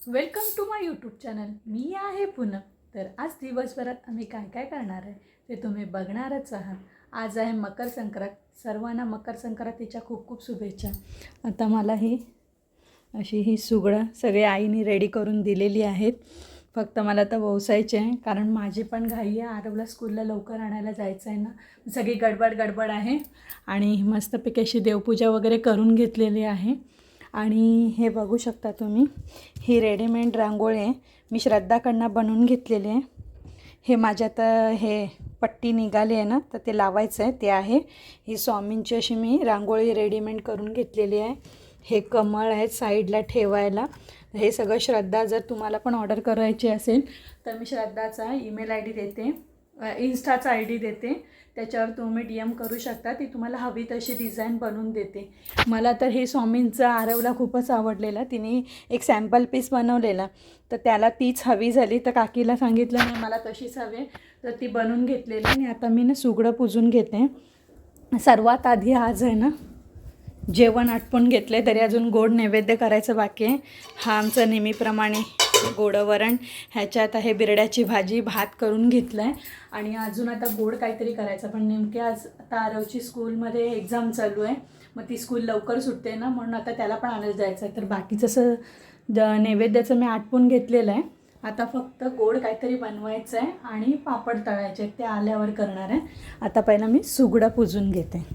Welcome to my YouTube channel. मी आहे पुनः तर आज दिवसभरात आम्ही काय काय करणार आहे ते तुम्ही बघणारच आहात. आज आहे मकर संक्रांत. सर्वांना मकर संक्रांतीच्या खूप खूप शुभेच्छा. आता मला ही अशी ही सुगडं सगळी आईने रेडी करून दिलेली आहेत. फक्त मला तर वसायचे आहे कारण माझी पण घाई आहे. आरवला स्कूलला लवकर आणायला जायचं आहे ना. सगळी गडबड गडबड आहे. आणि मस्तपैकी अशी देवपूजा वगैरे करून घेतलेली आहे. आणि हे बघू शकता तुम्ही ही रेडीमेड रांगोळी आहे. मी श्रद्धाकडनं बनवून घेतलेली आहे. हे माझ्यात हे पट्टी निघाली आहे ना तर ते लावायचं आहे ते आहे. ही स्वामींची अशी मी रांगोळी रेडीमेड करून घेतलेली आहे. हे कमळ आहेत साईडला ठेवायला. हे सगळं श्रद्धा जर तुम्हाला पण ऑर्डर करायची असेल तर मी श्रद्धाचा ईमेल आय डी देते. इन्स्टाचा आय डी देते. त्याच्यावर तुम्ही डी एम करू शकता. ती तुम्हाला हवी तशी डिझाईन बनवून देते. मला तर हे स्वामींचं आरवला खूपच आवडलेला. तिने एक सॅम्पल पीस बनवलेला. तर त्याला तीच हवी झाली. तर काकीला सांगितलं नाही मला तशीच हवी आहे. तर ती बनवून घेतलेली. आणि आता मी ना सुगडं पुजून घेते. सर्वात आधी आज आहे ना जेवण आटपून घेतले तरी अजून गोड नैवेद्य करायचं बाकी आहे. हा आमचं नेहमीप्रमाणे गोडवरण ह्याच्यात आहे बिरड्याची भाजी भात करून घेतला आहे आणि अजून आता गोड काहीतरी करायचं. पण नेमके आज आता आरवची स्कूलमध्ये एक्झाम चालू आहे. मग ती स्कूल लवकर सुटते ना म्हणून आता त्याला पण आणत जायचं आहे. तर बाकीचं जसं द नैवेद्याचं मी आटपून घेतलेलं आहे. आता फक्त गोड काहीतरी बनवायचं आहे आणि पापड तळायचे ते आल्यावर करणार आहे. आता पहिला मी सुगडं पुजून घेते.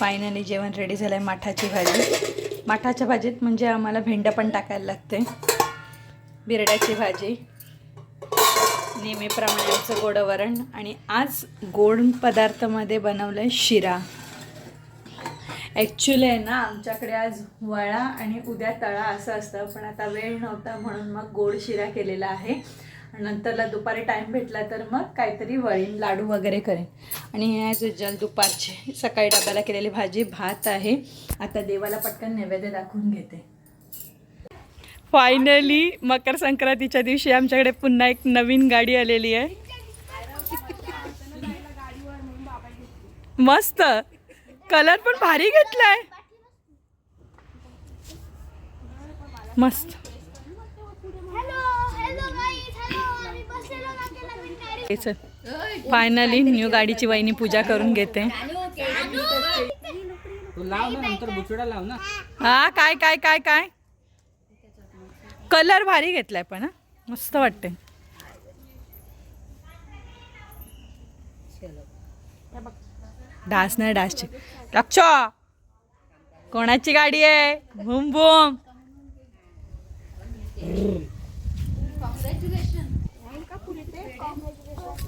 फायनली जेवण रेडी झालं आहे माठाची भाजी. माठाच्या भाजीत म्हणजे आम्हाला भेंडं पण टाकायला लागते. बिरड्याची भाजी. नेहमीप्रमाणे आमचं गोडं वरण. आणि आज गोड पदार्थामध्ये बनवलं आहे शिरा. ॲक्च्युली आहे ना आमच्याकडे आज वळा आणि उद्या तळा असं असतं पण आता वेळ नव्हता म्हणून मग गोड शिरा केलेला आहे. नंतरला दुपारी टाईम भेटला तर मग काहीतरी वळीन लाडू वगैरे करेन. आणि ॲज जल दुपारची. सकाळी डब्याला केलेली भाजी भात आहे. आता देवाला पटकन नैवेद्य दाखवून घेते. फायनली मकर संक्रांतीच्या दिवशी आमच्याकडे पुन्हा एक नवीन गाडी आलेली आहे. मस्त. कलर पण भारी घेतलाय. मस्त. फायनली न्यू गाडीची वहिनी पूजा करून घेते. तू लाव ना नंतर बुचडा लाव ना. हा काय काय काय काय? कलर भारी घेतलाय पण मस्त वाटते. डास नाही डासची. लक्ष. कोणाची गाडी आहे? भूम भूम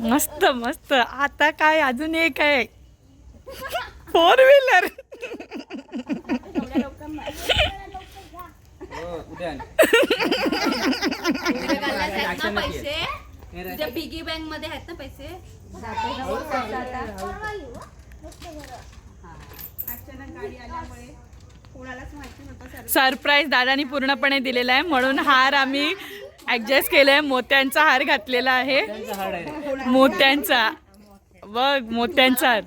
मस्त मस्त. आता काय? अजून एक आहे. फोर व्हीलर पैसे पिगी बँकमध्ये आहेत ना पैसे सरप्राईज दादानी पूर्णपणे दिलेला आहे. म्हणून हार आम्ही ऍडजस्ट केलाय. मोत्यांचा हार घातलेला आहे. मोत्यांचा. बघ मोत्यांचा.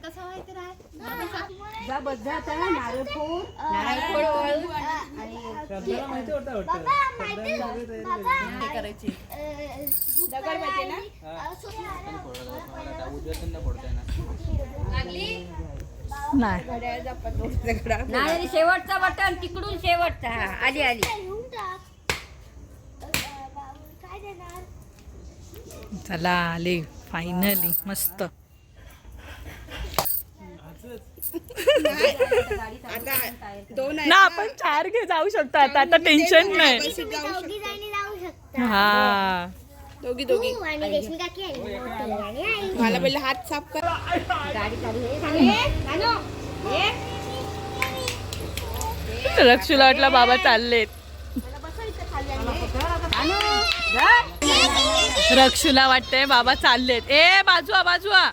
नाही शेवटचा बटन तिकडून शेवटचा. हा, आली आली. चला आले. फायनली मस्त. ना आपण चार घे जाऊ शकतो आता. आता टेन्शन नाही. हा. दोघी दोघी मला पहिले हात साफ कर. रक्षूला वाटलं बाबा चाललेत. रक्षूला वाटतंय बाबा चाललेत. ए बाजूआ बाजूआ.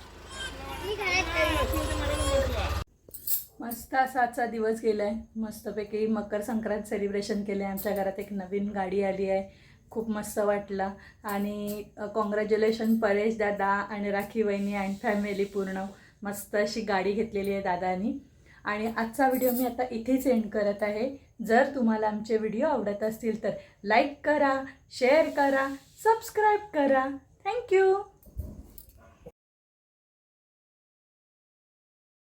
मस्त असा आजचा दिवस गेलाय. मस्तपैकी मकर संक्रांत सेलिब्रेशन केले आमच्या घरात एक नवीन गाडी आली आहे. खूप मस्त वाटलं. आणि कॉंग्रॅच्युलेशन परेश दादा आणि राखी वहिनी अँड फॅमिली पूर्ण. मस्त अशी गाडी घेतलेली आहे दादानी. आणि आजचा व्हिडिओ मी आता इथेच एंड करत आहे. जर तुम्हाला आमचे व्हिडिओ आवडत असतील तर लाईक करा शेअर करा सबस्क्राईब करा. थँक्यू